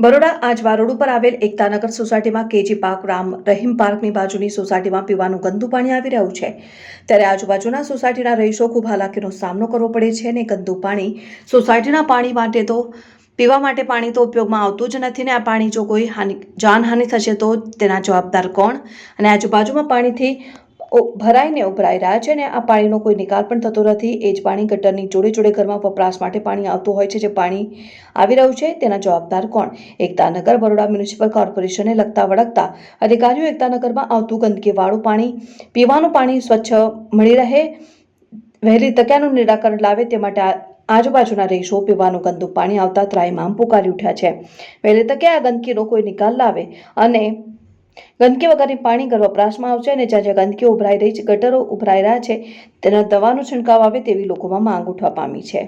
Baroda Ajwa road ઉપર આવેલ એકતાનગર સોસાયટીમાં કેજી પાર્ક રામ રહીમ પાર્કની બાજુની સોસાયટીમાં પીવાનું ગંદુ પાણી આવી રહ્યું છે. ત્યારે આજુબાજુના સોસાયટીના રહીશો ખૂબ હાલાકીનો સામનો કરવો પડે છે અને ગંદુ પાણી સોસાયટીના પાણી માટે તો, પીવા માટે પાણી તો ઉપયોગમાં આવતું જ નથી ને આ પાણી જો કોઈ હાનિ, જાનહાનિ થશે તો તેના જવાબદાર કોણ? અને આજુબાજુમાં પાણીથી ભરાઈને ઉભરાઈ રહ્યા છે ને આ પાણીનો કોઈ નિકાલ પણ થતો નથી. એ જ પાણી ગટરની જોડે જોડે ઘરમાં વપરાશ માટે પાણી આવતું હોય છે, જે પાણી આવી રહ્યું છે. તેના જવાબદાર કોણ? એકતાનગર બરોડા મ્યુનિસિપલ કોર્પોરેશનને લગતા વળગતા અધિકારીઓ એકતાનગરમાં આવતું ગંદકીવાળું પાણી, પીવાનું પાણી સ્વચ્છ મળી રહે, વહેલી તક્યાનું નિરાકરણ લાવે તે માટે આજુબાજુના રહીશો પીવાનું ગંદુ પાણી આવતા ત્રાહિમામ પુકારી ઉઠ્યા છે. વહેલી તકે આ ગંદકીનો કોઈ નિકાલ લાવે અને ગંદકી વગરની પાણી ઘર વપરાશમાં આવશે અને જ્યાં જ્યાં ગંદકી ઉભરાઈ રહી છે, ગટરો ઉભરાઈ રહ્યા છે, તેના દવાનો છંટકાવ આવે તેવી લોકોમાં માંગ ઉઠવા પામી છે.